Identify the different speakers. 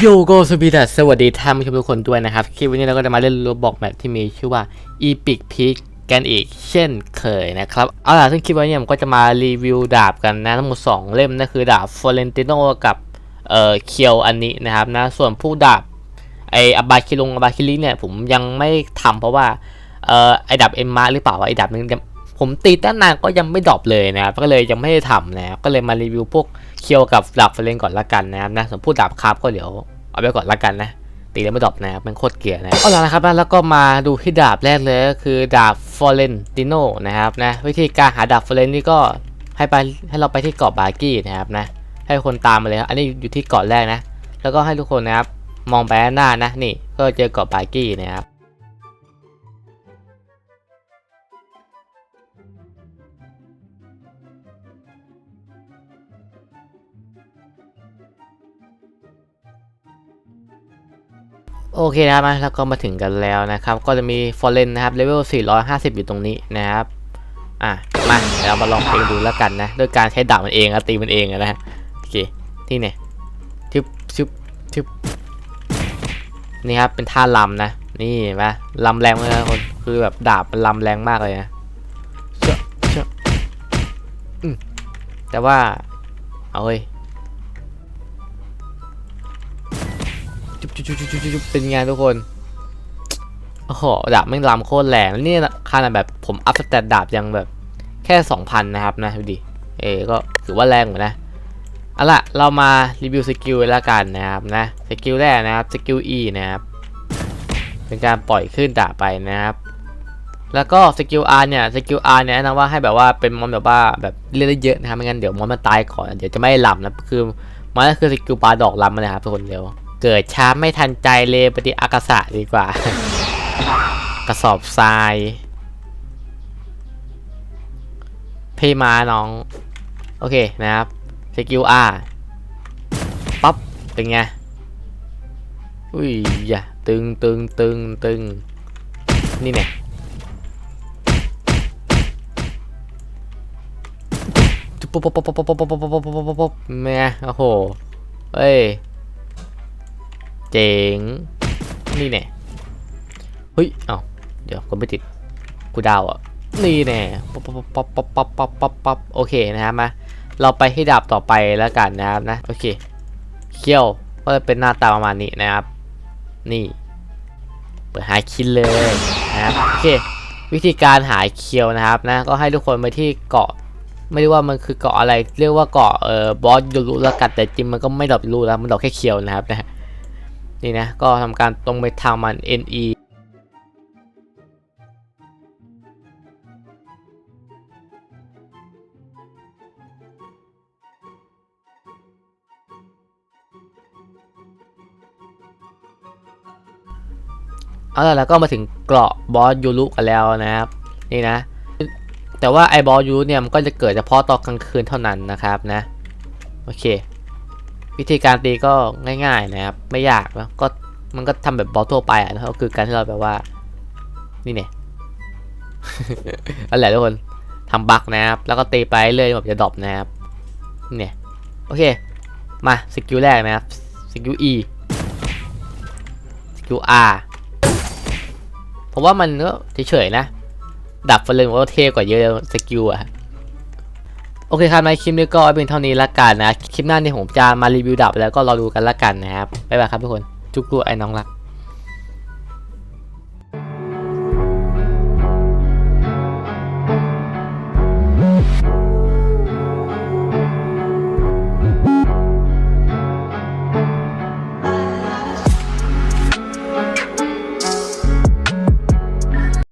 Speaker 1: โยโกสปีดัสสวัสดีท่านผู้ชมทุกคนด้วยนะครับ คลิปวันนี้เราก็จะมาเล่นรูบอกแมปที่มีชื่อว่า Epic Peak กันอีกเช่นเคยนะครับ เอาล่ะซึ่งคลิปวันนี้ผมก็จะมารีวิวดาบกันนะทั้งหมด 2 เล่มนั่นคือดาบฟลอเรนติโนกับเอ่อเคียวอันนี้นะครับนะส่วนผู้ดาบไออบาคิลงอบาคิลิเนี่ยผมยังไม่ทำเพราะว่าเอ่อไอดาบเอ็มมาหรือเปล่าไอดาบนึงยัง ผมตีตั้งนานก็ยังไม่ดรอปเลยนะครับก็เลยยังไม่ได้ทำนะก็เลยมารีวิวพวกเคียวกับดาบเฟอเรนก่อนละกันนะครับนะส่วนผู้ดาบคราฟก็เดี๋ยวเอาไปก่อนละกันนะตีแล้วไม่ดรอปนะครับมันโคตรเกลียร์นะเอาละนะครับแล้วก็มาดูที่ดาบแรกเลยก็คือดาบฟอเรนติโนนะครับนะวิธีการหาดาบฟอเรนนี่ก็ให้ไปให้เราไปที่เกาะบาร์กี้นะครับนะให้คนตามมาเลยอันนี้อยู่ที่เกาะแรกนะ แล้วก็ให้ทุกคนนะครับมองไปด้านหน้านะนี่ก็เจอเกาะบาร์กี้นะครับ โอเคนะครับแล้วก็มาถึงกันแล้วนะครับ ก็จะมีฟอร์เรนนะครับเลเวล 450 อยู่ตรงนี้นะครับอะมาเดี๋ยวเรามาลองเพลงดูแล้วกันนะด้วยการใช้ดาบมันเองอตีมันเองนะฮะโอเคที่เนี่ยทึบชึบชึบนี่ครับเป็นท่าลำนะ นี่เห็นปะลำแรงมากนะคนคือแบบดาบมันลำแรงมากเลยนะเชอะเชอะแต่ว่า เอาเฮ้ย จุ๊บจุ๊บจุ๊บจุ๊บเป็นไงทุกคนโอ้โหดาบแม่งลำโคตรแรงนี่ขนาดแบบผมอัพสเตตดาบยังแบบแค่2,000นะครับนะดูดิเอก็ถือว่าแรงเหมือนนะเอาล่ะเรามารีวิวสกิลแล้วกันนะครับนะสกิลแรกนะครับสกิล E นะครับเป็นการปล่อยขึ้นดาบไปนะครับ แล้วก็สกิล R เนี่ยสกิล R เนี่ยแนะนำว่าให้แบบว่าเป็นมอนแบบว่าแบบเล่นได้เยอะนะครับไม่งั้นเดี๋ยวมอนมันตายก่อนเดี๋ยวจะไม่ลำนะคือมันก็คือสกิลปลาดอกลำนะครับทุกคนเร็ว เกิดช้าไม่ทันใจเลยปฏิอากาศะดีกว่า กระสอบทราย พี่มาน้อง โอเคนะครับสกิล R ปั๊บ เป็นไง อุ้ยอย่าตึงตึงตึงตึง นี่เนี่ยจุ๊บปุ๊บปุ๊บปุ๊บปุ๊บปุ๊บปุ๊บปุ๊บปุ๊บปุ๊บปุ๊บปุ๊บแม่โอ้โหเฮ้ย เจ๋ง นี่เนี่ยเฮ้ยเอ้าเดี๋ยวกดไม่ติดกูดาวอะ นี่แน่ป๊อปป๊อปป๊อปป๊อปป๊อปป๊อปป๊อปโอเคนะครับมา เราไปที่ดาบต่อไปแล้วกันนะครับนะ โอเค เขี้ยวก็จะเป็นหน้าตาประมาณนี้นะครับ นี่ เปิดหาคินเลยนะครับ โอเค วิธีการหาเคียวนะครับนะ ก็ให้ทุกคนไปที่เกาะไม่รู้ว่ามันคือเกาะอะไร เรียกว่าเกาะเอ่อบอสยูรุแล้วกันแต่จริงมันก็ไม่ดอกยูรุแล้วมันดอกแค่เคียวนะครับนะ นี่นะ ก็ทำการตรงไปทางมัน NE เอาล่ะแล้วก็มาถึงเกราะบอสยูรุกันแล้วนะครับนี่นะ แต่ว่าไอ้บอสยูรุเนี่ยมันก็จะเกิดเฉพาะตอนกลางคืนเท่านั้นนะครับนะโอเค วิธีการตีก็ง่าย ๆนะครับ ไม่ยากแล้วก็มันก็ทำแบบบอสทั่วไปอะนะครับก็คือการที่เราแบบว่า นี่เนี่ยนั่นแหละทุกคนทำบักนะครับ แล้วก็ตีไปเรื่อยแบบจะดรอปนะครับนี่เนี่ยโอเค มาสกิลแรกนะครับสกิล E สกิล R ผมว่ามันก็เฉยๆนะ ดับฟันเลยว่าเท่กว่าเยอะสกิลอะ โอเคครับในคลิปนี้ก็เป็นเท่านี้ละกันนะ คลิปหน้านี่ผมจะมารีวิวดับแล้วก็รอดูกันละกันนะครับ บ๊ายบายครับทุกคน จุกรูไอ้น้องรัก